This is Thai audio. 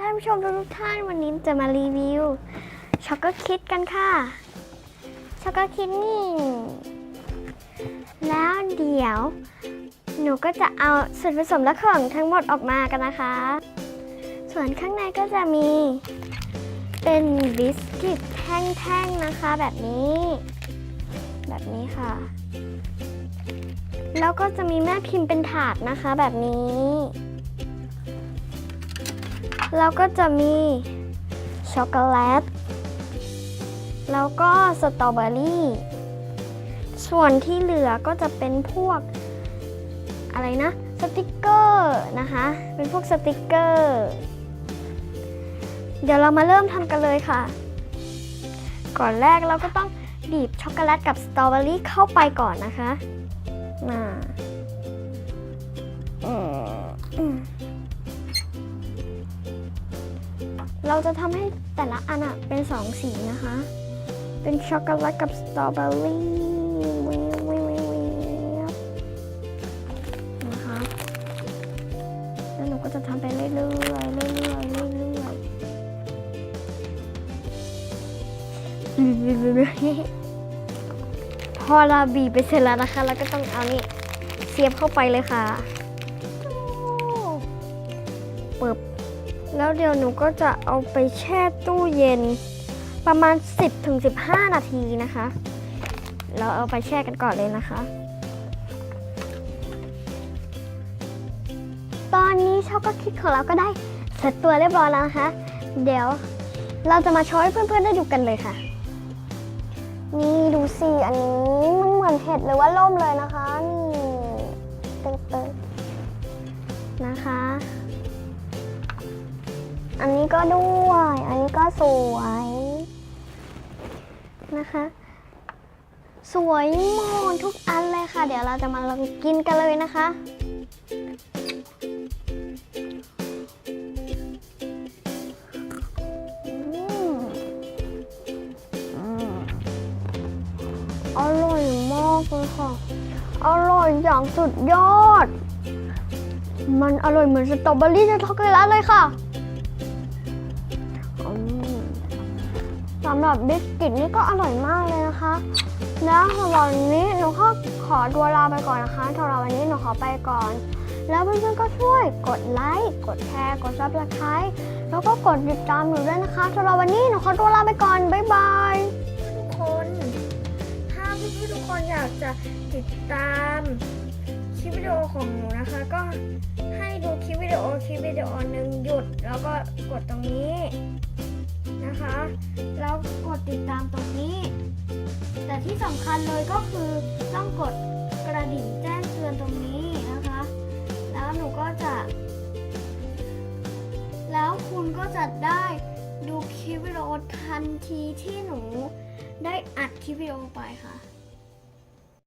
ท่านผู้ชมทุกท่านวันนี้จะมารีวิวช็อกโกคิดกันค่ะช็อกโกคิดนี่ แล้วเดี๋ยว หนูก็จะเอาส่วนผสมและของทั้งหมดออกมากันนะคะ ส่วนข้างในก็จะมีเป็นบิสกิตแท่งๆนะคะแบบนี้ แบบนี้ค่ะ แล้วก็จะมีแม่พิมพ์เป็นถาดนะคะแบบนี้ แล้วก็จะมีช็อกโกแลต แล้วก็สตรอเบอรี่ ส่วนที่เหลือก็จะเป็นพวกอะไรนะ สติกเกอร์นะคะ เป็นพวกสติกเกอร์ เดี๋ยวเรามาเริ่มทำกันเลยค่ะ ก่อนแรกเราก็ต้องบีบช็อกโกแลตกับสตรอเบอรี่เข้าไปก่อนนะคะมา เราจะทำให้แต่ละอันอะเป็นสองสีนะคะ เป็นช็อกโกแลตกับสตรอเบอรี่วิววิววิวนะคะแล้วหนูก็จะทำไปเรื่อยๆเรื่อยๆเรื่อยๆพอเราบีบไปเสร็จแล้วนะคะแล้วก็ต้องเอานี่เสียบเข้าไปเลยค่ะเปึ๊บ แล้วเดี๋ยวหนูก็จะเอาไปแช่ตู้เย็น ประมาณ 10-15 นาทีนะคะ เราเอาไปแช่กันก่อนเลยนะคะ ตอนนี้ช็อกโกคิดของเราก็ได้เสร็จตัวเรียบร้อยแล้วนะคะ เดี๋ยวเราจะมาโชว์ให้เพื่อนๆได้ดูกันเลยค่ะ นี่ดูสิอันนี้มันเหมือนเห็ดหรือว่าล่มเลยนะคะ นี่เติมๆนะคะ อันนี้ก็ด้วย อันนี้ก็สวยนะคะ สวยหมดทุกอันเลยค่ะ เดี๋ยวเราจะมาลองกินกันเลยนะคะอร่อยมากเลยค่ะ อร่อยอย่างสุดยอด มันอร่อยเหมือนสตรอเบอรี่ในช็อกโกแลตเลยค่ะำหรับบิสกิตนี่ก็อร่อยมากเลยนะคะ แล้วสำหรับวันนี้หนูก็ขอตัวลาไปก่อนนะคะสำหรับวันนี้หนูขอไปก่อน แล้วเพื่อนๆก็ช่วยกดไลค์กดแชร์กดซับสไครต์แล้วก็กดติดตามหนูด้วยนะคะสำหรับวันนี้หนูขอตัวลาไปก่อนบ๊ายบายทุกคน ถ้าเพี่อนๆทุกคนอยากจะติดตามคลิปวิดีโอของหนูนะคะ ก็ให้ดูคลิปวิดีโอคลิปวิดีโอหนึ่งหยุด แล้วก็กดตรงนี้ นะคะ แล้วกดติดตามตรงนี้ แต่ที่สำคัญเลยก็คือต้องกดกระดิ่งแจ้งเตือนตรงนี้นะคะ แล้วหนูก็จะ แล้วคุณก็จะได้ดูคลิปวิดีโอทันทีที่หนูได้อัดคลิปวิดีโอไปค่ะ